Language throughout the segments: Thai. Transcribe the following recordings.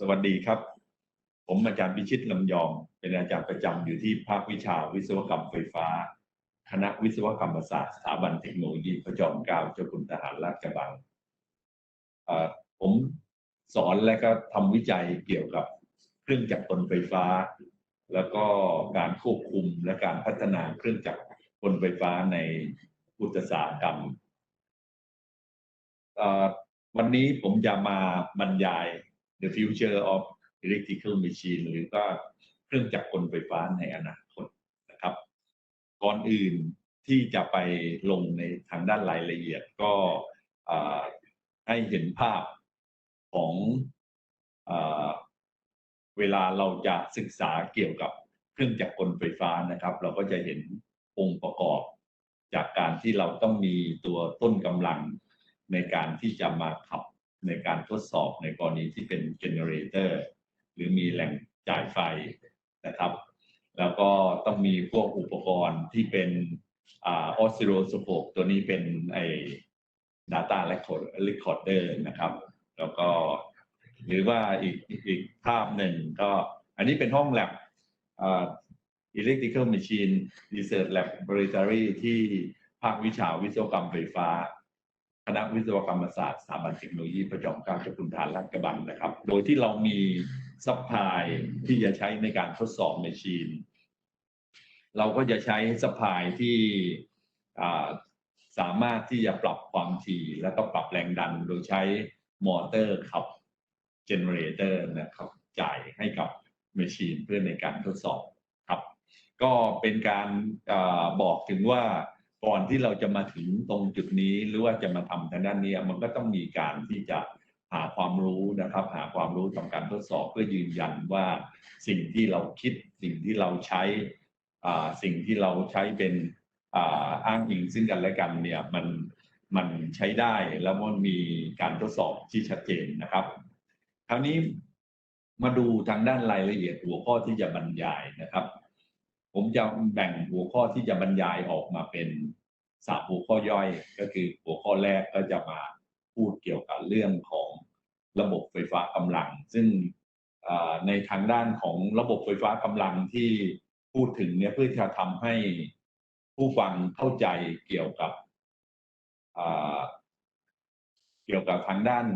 สวัสดีครับ ผมอาจารย์พิชิตลำยอง เป็นอาจารย์ประจำอยู่ที่ภาควิชาวิศวกรรมไฟฟ้า คณะวิศวกรรมศาสตร์สถาบันเทคโนโลยีพระจอมเกล้าเจ้าคุณทหารราชกระบังผมสอนและก็ทำวิจัยเกี่ยวกับเครื่องจักรกลไฟฟ้า แล้วก็การควบคุมและการพัฒนาเครื่องจักรกลไฟฟ้าในอุตสาหกรรมวันนี้ผมจะมาบรรยาย the future of electrical machine หรือก็เครื่องจักรกลไฟฟ้าในอนาคตนะครับ ก่อนอื่นที่จะไปลงในทางด้านรายละเอียดก็ให้เห็นภาพของอเวลาเราจะศึกษาเกี่ยวกับเครื่องจักรกลไฟฟ้านะครับ เราก็จะเห็นองค์ประกอบ จากการที่เราต้องมีตัวต้นกำลังในการที่จะมาขับ ในการทดสอบในกรณีที่เป็นเจเนเรเตอร์หรือมีแหล่งจ่ายไฟนะครับ แล้วก็ต้องมีพวกอุปกรณ์ที่เป็นออสซิโลสโคปตัวนี้เป็นไอ้ Data Record Recorder นะครับ แล้วก็หรือว่าอีกอีกภาพหนึ่งก็อันนี้เป็นห้องแลบอ่า Electrical Machine Research Laboratory ที่ภาควิชาวิศวกรรมไฟฟ้า คณะวิศวกรรมศาสตร์สถาบันเทคโนโลยีประจอมเกล้าเจ้าคุณทหารลาดกระบังนะครับ โดยที่เรามีซัพพลายที่จะใช้ในการทดสอบแมชชีน เราก็จะใช้ซัพพลายที่สามารถที่จะปรับความถี่ แล้วก็ปรับแรงดันโดยใช้มอเตอร์ขับเจเนเรเตอร์นะครับจ่ายให้กับแมชชีนเพื่อในการทดสอบครับ ก็เป็นการอบอกถึงว่า ก่อนที่เราจะมาถึงตรงจุดนี้หรือว่าจะมาทำทางด้านนี้มันก็ต้องมีการที่จะหาความรู้นะครับ หาความรู้ทำการทดสอบเพื่อยืนยันว่าสิ่งที่เราคิดสิ่งที่เราใช้สิ่งที่เราใช้เป็นอ่าอ้างอิงซึ่งกันและกันเนี่ยมันมันใช้ได้แล้วมันมีการทดสอบที่ชัดเจนนะครับ คราวนี้มาดูทางด้านรายละเอียดหัวข้อที่จะบรรยายนะครับ ผมจะแบ่งหัวข้อที่จะบรรยายออกมาเป็นสามหัวข้อย่อยก็คือหัวข้อแรกก็จะมาพูดเกี่ยวกับเรื่องของระบบไฟฟ้ากำลัง ซึ่งในทางด้านของระบบไฟฟ้ากำลังที่พูดถึงเนี่ยเพื่อจะทำให้ผู้ฟังเข้าใจเกี่ยวกับ เกี่ยวกับทางด้าน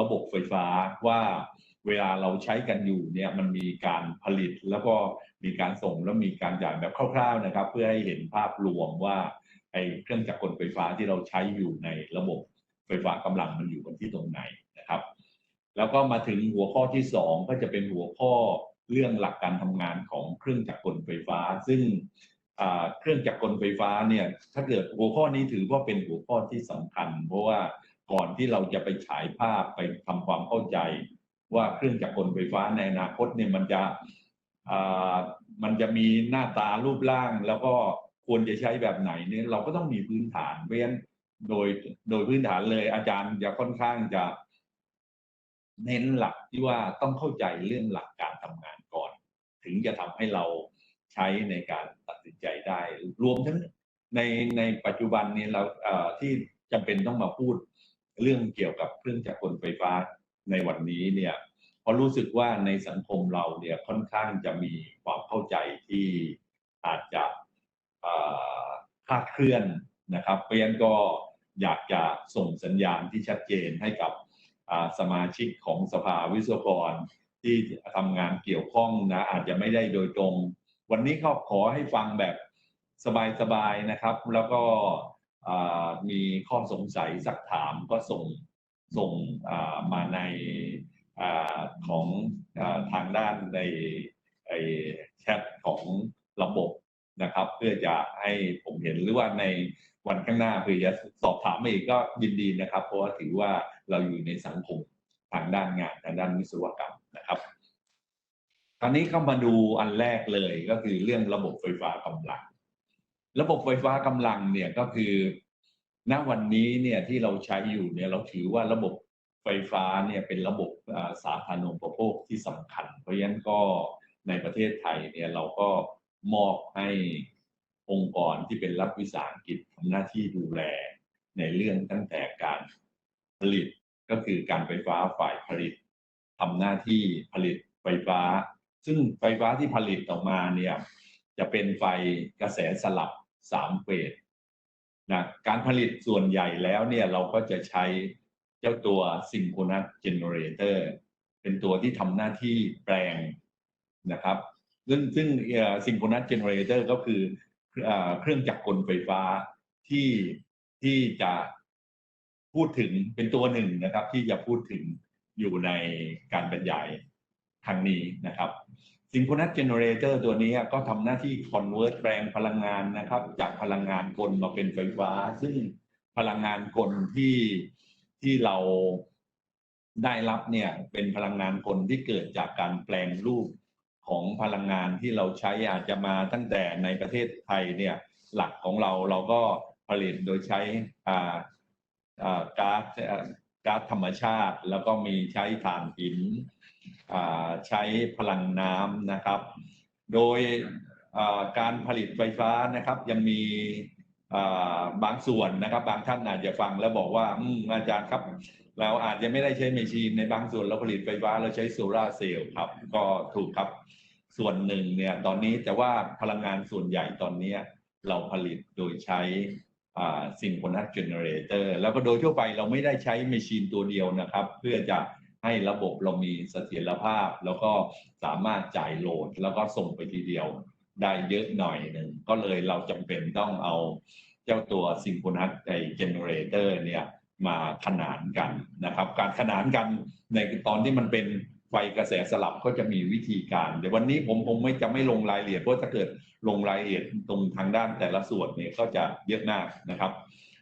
ระบบไฟฟ้าว่าเวลาเราใช้กันอยู่เนี่ยมันมีการผลิตแล้วก็มีการส่งแล้วมีการจ่ายแบบคร่าวๆนะครับ เพื่อให้เห็นภาพรวมว่าไอ้เครื่องจักรกลไฟฟ้าที่เราใช้อยู่ในระบบไฟฟ้ากำลังมันอยู่กันที่ตรงไหนนะครับ แล้วก็มาถึงหัวข้อที่สองก็จะเป็นหัวข้อเรื่องหลักการทำงานของเครื่องจักรกลไฟฟ้า ซึ่งเครื่องจักรกลไฟฟ้าเนี่ยถ้าเกิดหัวข้อนี้ถือว่าเป็นหัวข้อที่สำคัญ เพราะว่า ก่อนที่เราจะไปฉายภาพไปทำความเข้าใจ ว่าเครื่องจักรกลไฟฟ้าในอนาคตเนี่ยมันจะอ่ามันจะมีหน้าตารูปร่าง แล้วก็ควรจะใช้แบบไหนเนี่ยเราก็ต้องมีพื้นฐานเพราะฉะนั้นโดยโดยพื้นฐานเลยอาจารย์จะค่อนข้างจะ เน้นหลักที่ว่าต้องเข้าใจเรื่องหลักการทำงานก่อน ถึงจะทำให้เราใช้ในการตัดสินใจได้ รวมทั้งในในปัจจุบันนี้เราเอ่อที่จำเป็นต้องมาพูด เรื่องเกี่ยวกับเครื่องจักรกลไฟฟ้าในวันนี้เนี่ยเพราะรู้สึกว่าในสังคมเราเนี่ยค่อนข้างจะมีความเข้าใจที่อาจจะคลาดเคลื่อนนะครับเพราะฉะนั้นก็อยากจะส่งสัญญาณที่ชัดเจนให้กับสมาชิกของสภาวิศวกรที่ทำงานเกี่ยวข้องนะอาจจะไม่ได้โดยตรง วันนี้ก็ขอให้ฟังแบบสบายๆนะครับ แล้วก็ มีข้อสงสัยสักถามก็ส่งส่งมาในอของอทางด้านในไอแชทของระบบนะครับ เพื่อจะให้ผมเห็นหรือว่าในวันข้างหน้าเพื่อจะสอบถามอีกก็ยินดีนะครับ เพราะว่าถือว่าเราอยู่ในสังคมทางด้านงานทางด้านวิศวกรรมนะครับคราวนี้เข้ามาดูอันแรกเลยก็คือเรื่องระบบไฟฟ้ากำลัง ระบบไฟฟ้ากำลังเนี่ยก็คือณวันนี้เนี่ยที่เราใช้อยู่เนี่ยเราถือว่าระบบไฟฟ้าเนี่ยเป็นระบบสาธารณูปโภคที่สำคัญ เพราะฉะนั้นก็ในประเทศไทยเนี่ยเราก็มอบให้องค์กรที่เป็นรัฐวิสาหกิจทำหน้าที่ดูแลในเรื่องตั้งแต่การผลิตก็คือการไฟฟ้าฝ่ายผลิตททำหน้าที่ผลิตไฟฟ้า ซึ่งไฟฟ้าที่ผลิตออกมาเนี่ยจะเป็นไฟกระแสสลับ สามเฟสนะการผลิตส่วนใหญ่แล้วเนี่ยเราก็จะใช้เจ้าตัว synchronous generator เป็นตัวที่ทำหน้าที่แปลงนะครับ ซึ่งซึ่งซิงโครนัสเจเนเรเตอร์ก็คือเอ่อเครื่องจักรกลไฟฟ้าที่ที่จะพูดถึงเป็นตัวหนึ่งนะครับ ที่จะพูดถึงอยู่ในการบรรยายครั้งนี้นะครับ ซิงโครนัสเจเนเรเตอร์ตัวนี้ก็ทำหน้าที่คอนเวิร์ตแปลงพลังงานนะครับ จากพลังงานกลมาเป็นไฟฟ้า ซึ่งพลังงานกลที่ที่เราได้รับเนี่ยเป็นพลังงานกลที่เกิดจากการแปลงรูปของพลังงานที่เราใช้อาจจะมาตั้งแต่ในประเทศไทยเนี่ยหลักของเราเราก็ผลิตโดยใช้อ่าอ่าก๊าซก๊าซธรรมชาติ แล้วก็มีใช้ถ่านหิน ใช้พลังน้ำนะครับ โดยการผลิตไฟฟ้านะครับยังมีบางส่วนนะครับ บางท่านอาจจะฟังแล้วบอกว่าอืมอาจารย์ครับ เราอาจจะไม่ได้ใช้เมชีนในบางส่วนเราผลิตไฟฟ้าเราใช้โซลาร์เซลล์ครับ ก็ถูกครับส่วนหนึ่งเนี่ยตอนนี้แต่ว่าพลังงานส่วนใหญ่ตอนนี้เราผลิตโดยใช้ซิงโครนัสเจเนเรเตอร์แล้วก็โดยทั่วไปเราไม่ได้ใช้เมชีนตัวเดียวนะครับ เพื่อจะ ให้ระบบเรามีเสถียรภาพ แล้วก็สามารถจ่ายโหลด แล้วก็ส่งไปทีเดียวได้เยอะหน่อยหนึ่งก็เลยเราจำเป็นต้องเอาเจ้าตัวซิงโครนัสไอเจเนเรเตอร์เนี่ยมาขนานกันนะครับ การขนานกันในตอนที่มันเป็นไฟกระแสสลับก็จะมีวิธีการเดี๋ยววันนี้ผมคงไม่จะไม่ลงรายละเอียดเพราะถ้าเกิดลงรายละเอียดตรงทางด้านแต่ละส่วนเนี่ยก็จะเยอะมากนะครับ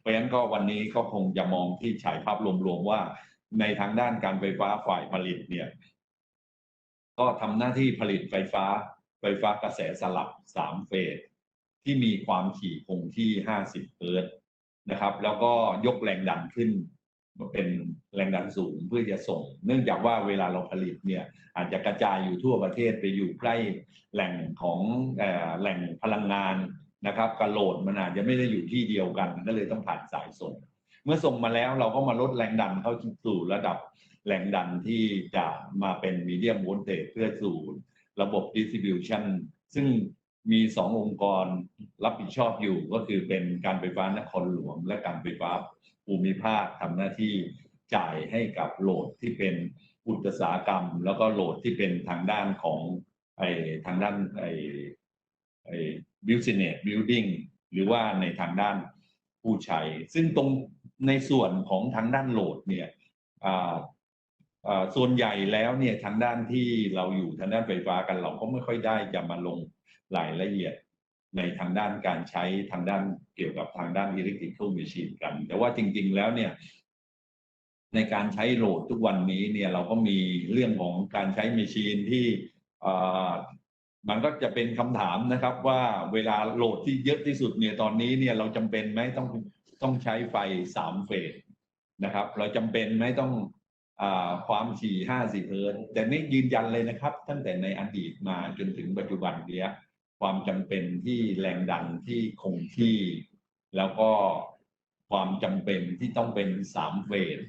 เพราะฉะนั้นก็วันนี้ก็คงจะมองที่ฉายภาพรวมๆว่า ในทางด้านการไฟฟ้าฝ่ายผลิตเนี่ย ก็ทำหน้าที่ผลิตไฟฟ้า ไฟฟ้ากระแสสลับสามเฟสที่มีความถี่คงที่ 50 เฮิรตซ์นะครับ แล้วก็ยกแรงดันขึ้นมาเป็นแรงดันสูงเพื่อจะส่ง เนื่องจากว่าเวลาเราผลิตเนี่ยอาจจะกระจายอยู่ทั่วประเทศไปอยู่ใกล้แหล่งของแหล่งพลังงานนะครับกระโหลดมันอาจจะไม่ได้อยู่ที่เดียวกันก็เลยต้องผ่านสายส่ง เมื่อส่งมาแล้วเราก็มาลดแรงดันเข้าสู่ระดับแรงดันที่จะมาเป็นมีเดียมโวลเตจเพื่อสู่ระบบ distribution ซึ่งมีสององค์กรรับผิดชอบอยู่ก็คือเป็นการไฟฟ้านครหลวง และการไฟฟ้าภูมิภาคทำหน้าที่จ่ายให้กับโหลดที่เป็นอุตสาหกรรม แล้วก็โหลดที่เป็นทางด้านของไอทางด้านไอไอ business building หรือว่าในทางด้านผู้ใช้ ซึ่งตรง ในส่วนของทางด้านโหลดเนี่ยส่วนใหญ่แล้วเนี่ยทางด้านที่เราอยู่ทางด้านไฟฟ้ากันเราก็ไม่ค่อยได้จะมาลงรายละเอียดในทางด้านการใช้ทางด้านเกี่ยวกับทางด้าน electrical machine กัน แต่ว่าจริง ๆ แล้วเนี่ย ในการใช้โหลดทุกวันนี้เนี่ยเราก็มีเรื่องของการใช้ machine ที่มันก็จะเป็นคำถามนะครับว่าเวลาโหลดที่เยอะที่สุดเนี่ยตอนนี้เนี่ยเราจำเป็นไหมต้อง ต้องใช้ไฟสามเฟสนะครับ เราจำเป็นไหมต้องอความถี่ห้าสิบเฮิรตซ์แต่นี่ยืนยันเลยนะครับ ตั้งแต่ในอดีตมาจนถึงปัจจุบันเนี้ยความจำเป็นที่แรงดันที่คงที่ แล้วก็ความจำเป็นที่ต้องเป็นสามเฟส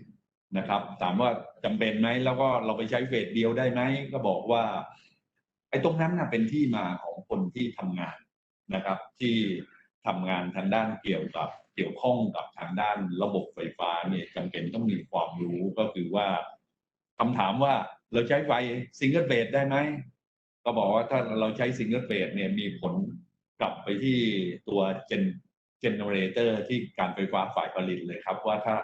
นะครับ ถามว่าจำเป็นไหมแล้วก็เราไปใช้เฟสเดียวได้ไหมก็บอกว่าไอ้ตรงนั้นนะเป็นที่มาของคนที่ทำงานนะครับ ที่ทำงานทางด้านเกี่ยวกับ เกี่ยวข้องกับทางด้านระบบไฟฟ้าเนี่ยจำเป็นต้องมีความรู้ก็คือว่าคำถามว่าเราใช้ไฟซิงเกิลเฟสได้ไหมก็บอกว่าถ้าเราใช้ซิงเกิลเฟสเนี่ยมีผลกลับไปที่ตัวเจนเจนเนอเรเตอร์ที่การไฟฟ้าฝ่ายผลิตเลยครับ ว่าถ้า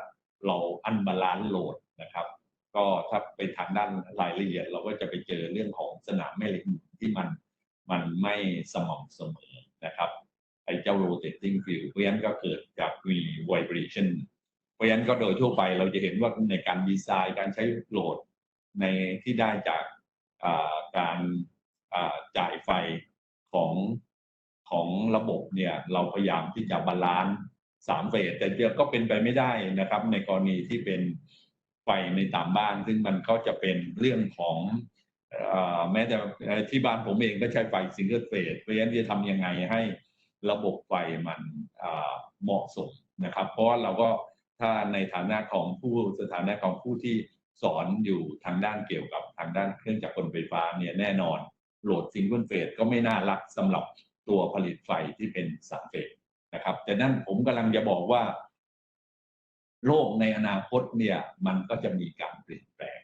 เราอันบาลานซ์โหลดนะครับ ก็ถ้าไปทางด้านรายละเอียด เราก็จะไปเจอเรื่องของสนามแม่เหล็กที่มันมันไม่สม่ำเสมอนะครับ ไอ้เจ้า rotating field เพราะฉะนั้นก็เกิดจากมี vibration เพราะฉะนั้นก็โดยทั่วไปเราจะเห็นว่าในการดีไซน์การใช้โหลดในที่ได้จากการจ่ายไฟของของระบบเนี่ยเราพยายามที่จะบาลานซ์สามเฟสแต่เดียวก็เป็นไปไม่ได้นะครับ ในกรณีที่เป็นไฟในตามบ้าน ซึ่งมันก็จะเป็นเรื่องของอแม้แต่ที่บ้านผมเองก็ใช้ไฟซิงเกิลเฟสเพราะฉะนั้นจะทำยังไงให้ ระบบไฟมันเหมาะสมนะครับ เพราะว่าเราก็ถ้าในฐานะของผู้สถานะของผู้ที่สอนอยู่ทางด้านเกี่ยวกับทางด้านเครื่องจักรกลไฟฟ้าเนี่ยแน่นอนโหลดซิงเกิลเฟสก็ไม่น่ารักสำหรับตัวผลิตไฟที่เป็นสามเฟสนะครับ แต่นั่นผมกำลังจะบอกว่า โลกในอนาคตเนี่ย มันก็จะมีการเปลี่ยนแปลง